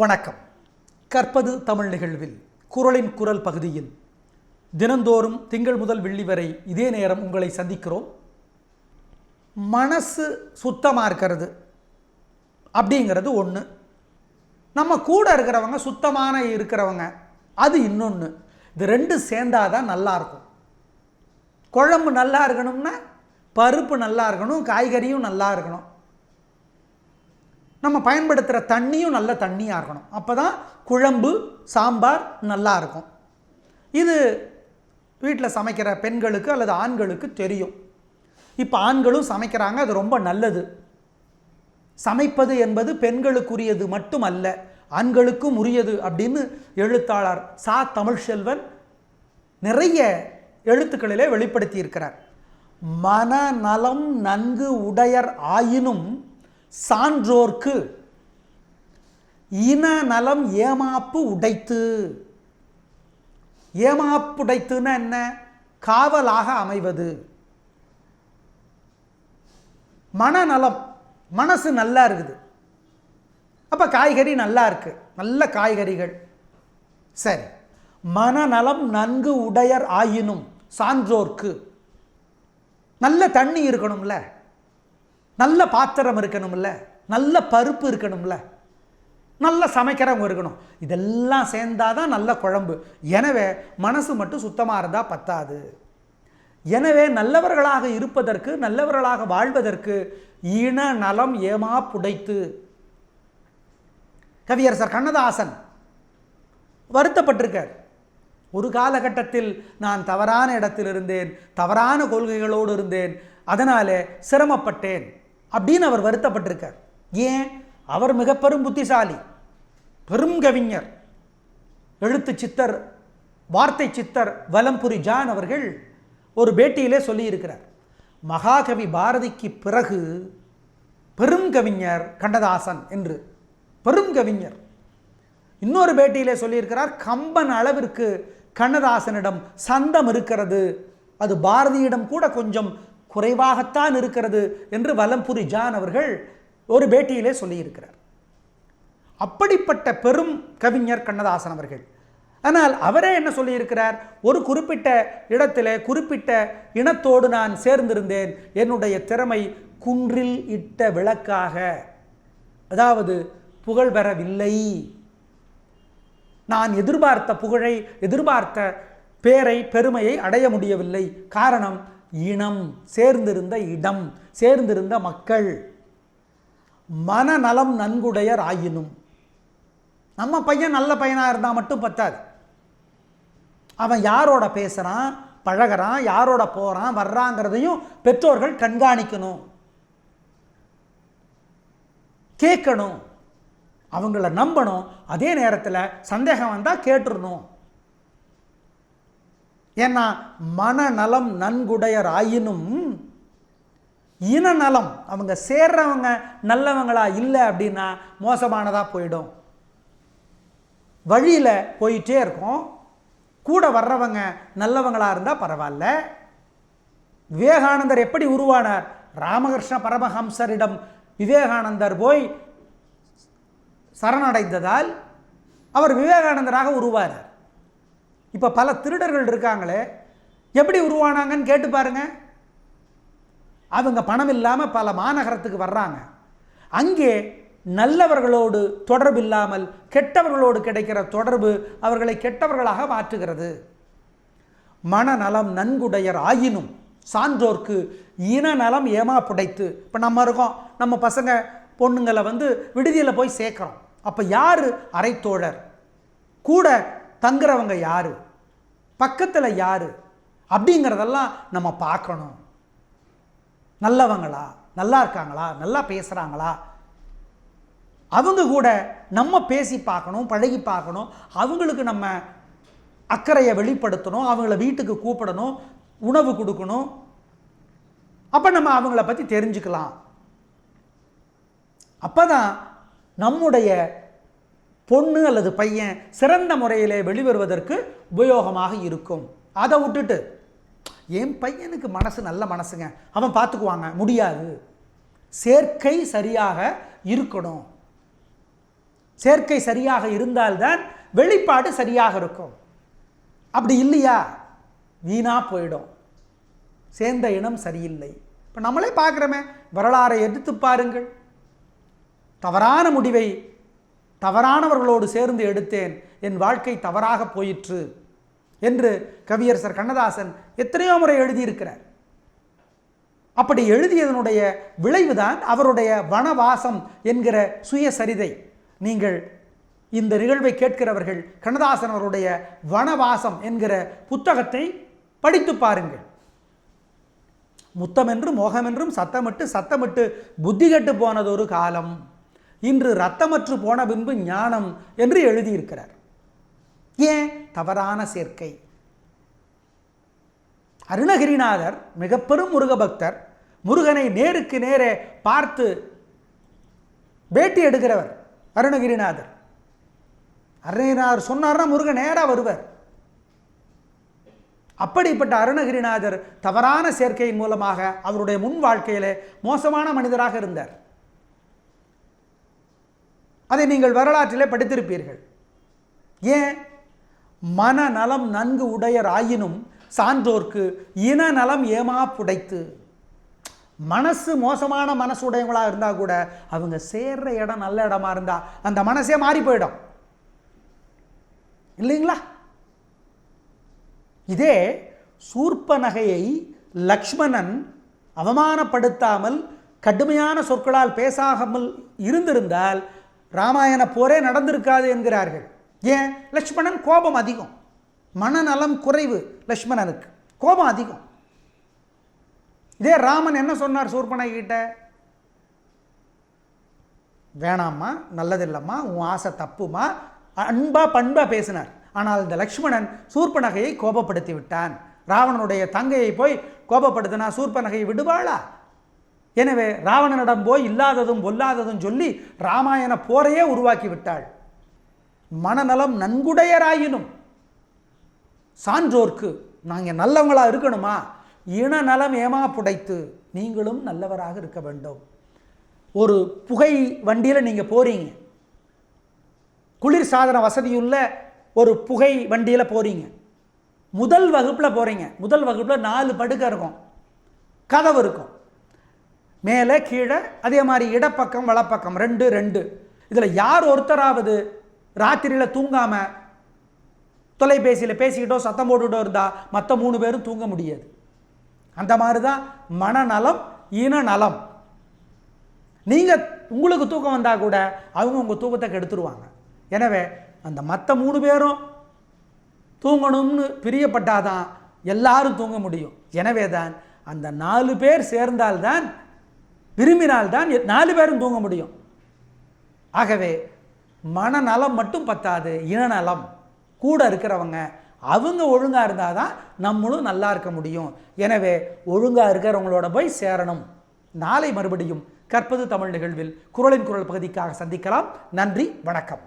வணக்கம். கற்பது தமிழ் நிகழ்வில் குரலின் குரல் பகுதியில். தினந்தோறும் திங்கள் முதல் வெள்ளி வரை இதே நேரம் உங்களை சந்திக்கிறோம். மனசு சுத்தமாக இருக்கிறது அப்படிங்கிறது ஒன்று நம்ம கூட இருக்கிறவங்க சுத்தமான இருக்கிறவங்க அது இன்னொன்று இது ரெண்டு சேர்ந்தாதான் நல்லா இருக்கும். குழம்பு நல்லா இருக்கணும்னா பருப்பு நல்லா இருக்கணும் காய்கறியும் நல்லா இருக்கணும். நம்ம பயன்படுத்துகிற தண்ணியும் நல்ல தண்ணியாக இருக்கணும். அப்போ தான் குழம்பு சாம்பார் நல்லா இருக்கும். இது வீட்டில் சமைக்கிற பெண்களுக்கு அல்லது ஆண்களுக்கு தெரியும். இப்போ ஆண்களும் சமைக்கிறாங்க அது ரொம்ப நல்லது. சமைப்பது என்பது பெண்களுக்குரியது மட்டுமல்ல ஆண்களுக்கும் உரியது அப்படின்னு எழுத்தாளர் சா. தமிழ்செல்வன் நிறைய எழுத்துக்களிலே வெளிப்படுத்தியிருக்கிறார். மனநலம் நன்கு உடையர் ஆயினும் சான்றோர்க்கு இன நலம் ஏமாப்பு உடைத்து. ஏமாப்புடைத்துன்னா என்ன? காவலாக அமைவது. மனநலம் மனசு நல்லா இருக்குது. அப்போ காய்கறி நல்லா இருக்கு. நல்ல காய்கறிகள். சரி. மனநலம் நன்கு உடையர் ஆயினும் சான்றோர்க்கு. நல்ல தண்ணி இருக்கணும்ல? நல்ல பாத்திரம் இருக்கணும்ல நல்ல பருப்பு இருக்கணும்ல நல்லா சமைக்கிறவங்க இருக்கணும். இதெல்லாம் சேர்ந்தாதான் நல்ல குழம்பு. எனவே மனசு மட்டும் சுத்தமாக இருந்தால் பத்தாது. எனவே நல்லவர்களாக இருப்பதற்கு நல்லவர்களாக வாழ்வதற்கு இன நலம் ஏமா புடைத்து. கவியரசர் கண்ணதாசன் வருத்தப்பட்டிருக்கார். ஒரு காலகட்டத்தில் நான் தவறான இடத்தில் இருந்தேன் தவறான கொள்கைகளோடு இருந்தேன் அதனாலே சிரமப்பட்டேன். அப்படின்னு அவர் வருத்தப்பட்டிருக்கார். ஏன்? அவர் மிக பெரும் புத்திசாலி பெரும் கவிஞர் எழுத்து சித்தர் வார்த்தை சித்தர் வலம்புரி ஜான் அவர்கள் ஒரு பேட்டியிலே சொல்லியிருக்கிறார். மகாகவி பாரதிக்கு பிறகு பெரும் கவிஞர் கண்ணதாசன் என்று பெரும் கவிஞர். இன்னொரு பேட்டியிலே சொல்லியிருக்கிறார் கம்பன் அளவிற்கு கண்ணதாசனிடம் சந்தம் இருக்கிறது. அது பாரதியிடம் கூட கொஞ்சம் குறைவாகத்தான் இருக்கிறது என்று வலம்புரி ஜான் அவர்கள் ஒரு பேட்டியிலே சொல்லியிருக்கிறார். அப்படிப்பட்ட பெரும் கவிஞர் கண்ணதாசன் அவர்கள். ஆனால் அவரே என்ன சொல்லியிருக்கிறார்? ஒரு குறிப்பிட்ட இடத்துல குறிப்பிட்ட இனத்தோடு நான் சேர்ந்திருந்தேன். என்னுடைய திறமை குன்றில் இட்ட விளக்காக. அதாவது புகழ் பெறவில்லை. நான் எதிர்பார்த்த புகழை எதிர்பார்த்த பேரை பெருமையை அடைய முடியவில்லை. காரணம் இனம் சேர்ந்திருந்த இடம் சேர்ந்திருந்த மக்கள் மனநலம் நன்குடையர் ஆயினும் நம்ம பையன் நல்ல பையனாக இருந்தால் மட்டும் பத்தாது. அவன் யாரோட பேசுகிறான் பழகிறான் யாரோட போகிறான் வர்றாங்கிறதையும் பெற்றோர்கள் கண்காணிக்கணும். கேட்கணும். அவங்கள நம்பணும். அதே நேரத்தில் சந்தேகம் வந்தால் கேட்டுடணும் ஏன்னா மனநலம் நன்குடையர் ஆயினும் இனநலம் அவங்க சேர்றவங்க நல்லவங்களா இல்லை அப்படின்னா மோசமானதாக போயிடும். வழியில் போயிட்டே இருக்கும். கூட வர்றவங்க நல்லவங்களாக இருந்தால் பரவாயில்ல. விவேகானந்தர் எப்படி உருவானார்? ராமகிருஷ்ண பரமஹம்சரிடம் விவேகானந்தர் போய் சரணடைந்ததால் அவர் விவேகானந்தராக உருவானார். இப்போ பல திருடர்கள் இருக்காங்களே எப்படி உருவானாங்கன்னு கேட்டு பாருங்கள் அவங்க பணம் இல்லாமல் பல மாநகரத்துக்கு வர்றாங்க. அங்கே நல்லவர்களோடு தொடர்பு இல்லாமல் கெட்டவர்களோடு கிடைக்கிற தொடர்பு அவர்களை கெட்டவர்களாக மாற்றுகிறது. மனநலம் நன்குடையர் ஆயினும் சான்றோர்க்கு இனநலம் ஏமா புடைத்து இப்போ நம்ம இருக்கோம் நம்ம பசங்க பொண்ணுங்களை வந்து விடுதியில் போய் சேர்க்குறோம். அப்போ யார் அரைத்தோழர்? கூட தங்குறவங்க யார்? பக்கத்தில் யார்? அப்படிங்கிறதெல்லாம் நம்ம பார்க்கணும். நல்லவங்களா? நல்லா இருக்காங்களா? நல்லா பேசுகிறாங்களா அவங்க கூட நம்ம பேசி பார்க்கணும் பழகி பார்க்கணும். அவங்களுக்கு நம்ம அக்கறையை வெளிப்படுத்தணும் அவங்கள வீட்டுக்கு கூப்பிடணும் உணவு கொடுக்கணும். அப்போ நம்ம அவங்கள பற்றி தெரிஞ்சுக்கலாம். அப்போ தான் நம்முடைய பொண்ணு அல்லது பையன் சிறந்த முறையிலே வெளிவருவதற்கு உபயோகமாக இருக்கும். அதை விட்டுட்டு என் பையனுக்கு மனசு நல்ல மனசுங்க. அவன் பார்த்துக்குவாங்க முடியாது. சேர்க்கை சரியாக இருக்கணும். சேர்க்கை சரியாக இருந்தால்தான் வெளிப்பாடு சரியாக இருக்கும். அப்படி இல்லையா? வீணாக போயிடும். சேர்ந்த இனம் சரியில்லை. இப்போ நம்மளே பார்க்குறோமே வரலாறை எடுத்து பாருங்கள். தவறான முடிவை தவறானவர்களோடு சேர்ந்து எடுத்தேன். என் வாழ்க்கை தவறாக போயிற்று என்று கவியரசர் கண்ணதாசன் எத்தனையோ முறை எழுதியிருக்கிறார். அப்படி எழுதியதனுடைய விளைவுதான் அவருடைய வனவாசம் என்கிற சுயசரிதை. நீங்கள் இந்த நிகழ்வை கேட்கிறவர்கள் கண்ணதாசன் அவருடைய வனவாசம் என்கிற புத்தகத்தை படித்து பாருங்கள். முத்தமென்றும் மோகமென்றும் சத்தமிட்டு சத்தமிட்டு புத்தி கெட்டு போனது ஒரு காலம். இன்று ரத்தமற்று போன பின்பு ஞானம் என்று எழுதியிருக்கிறார். ஏன்? தவறான சேர்க்கை. அருணகிரிநாதர் மிக பெரும் முருக பக்தர் முருகனை நேருக்கு நேரே பார்த்து பேட்டி எடுக்கிறவர் அருணகிரிநாதர். அருணகிரிநாதர் சொன்னார்னா முருகன் நேராக வருவர். அப்படிப்பட்ட அருணகிரிநாதர் தவறான சேர்க்கையின் மூலமாக அவருடைய முன் வாழ்க்கையிலே மோசமான மனிதராக இருந்தார். அதை நீங்கள் வரலாற்றிலே படித்திருப்பீர்கள். ஏன்? மனநலம் நன்கு உடையராயினும் சான்றோர்க்கு இன நலம் ஏமா புடைத்து? மனசு மோசமான மனசு உடையவங்களா இருந்தால் கூட அவங்க சேர்ற இடம் நல்ல இடமா இருந்தால் அந்த மனசே மாறி போயிடும். இல்லைங்களா? இதே சூர்ப்ப நகையை லக்ஷ்மணன் அவமானப்படுத்தாமல் கடுமையான சொற்களால் பேசாமல் இருந்திருந்தால் ராமாயண போரே நடந்திருக்காது என்கிறார்கள். ஏன்? லக்ஷ்மணன் கோபம் அதிகம். மனநலம் குறைவு லக்ஷ்மணனுக்கு. கோபம் அதிகம். இதே ராமன் என்ன சொன்னார் சூர்பனை கிட்ட வேணாம்மா நல்லதில்லம்மா உன் ஆசை தப்புமா? அன்பா பண்பா பேசினார். ஆனால் இந்த லக்ஷ்மணன் சூர்பனகையை கோபப்படுத்தி விட்டான். ராவணனுடைய தங்கையை போய் கோபப்படுத்தினா சூர்பனகையை விடுவாளா? எனவே ராவணனிடம் போய் இல்லாததும் பொல்லாததும் சொல்லி ராமாயண போரையே உருவாக்கி விட்டாள். மனநலம் நன்குடையராயினும். சான்றோர்க்கு நாங்கள் நல்லவங்களா இருக்கணுமா? இன நலம் ஏமா புடைத்து? நீங்களும் நல்லவராக இருக்க வேண்டும். ஒரு புகை வண்டியில் நீங்கள் போறீங்க. குளிர் சாதன வசதியுள்ள ஒரு புகை வண்டியில் போறீங்க. முதல் வகுப்பில் போறீங்க. முதல் வகுப்பில் நாலு படுக்கை இருக்கும். கதவு இருக்கும். மேலே கீழே அதே மாதிரி இடப்பக்கம் வலப்பக்கம் ரெண்டு ரெண்டு. இதில் யார் ஒருத்தராவது ராத்திரியில் தூங்காமல் தொலைபேசியில் பேசிக்கிட்டோ சத்தம் போட்டுக்கிட்டோ இருந்தால் மற்ற மூணு பேரும் தூங்க முடியாது. அந்த மாதிரி தான் மனநலம் இன நலம் நீங்கள் உங்களுக்கு தூக்கம் வந்தால் கூட அவங்க உங்கள் தூக்கத்தை கெடுத்துருவாங்க. எனவே அந்த மற்ற மூணு பேரும் தூங்கணும்னு பிரியப்பட்டாதான் எல்லாரும் தூங்க முடியும். எனவே தான் அந்த நாலு பேர் சேர்ந்தால்தான் விரும்பினால்தான் தான் நாலு பேரும் தூங்க முடியும். ஆகவே மனநலம் மட்டும் பத்தாது இனநலம். கூட இருக்கிறவங்க அவங்க ஒழுங்காக இருந்தால் தான் நம்மளும் நல்லா இருக்க முடியும். எனவே ஒழுங்காக இருக்கிறவங்களோட போய் சேரணும். நாளை மறுபடியும் கற்பது தமிழ் நிகழ்வில் குரலின் குரல் பகுதிக்காக சந்திக்கலாம். நன்றி வணக்கம்.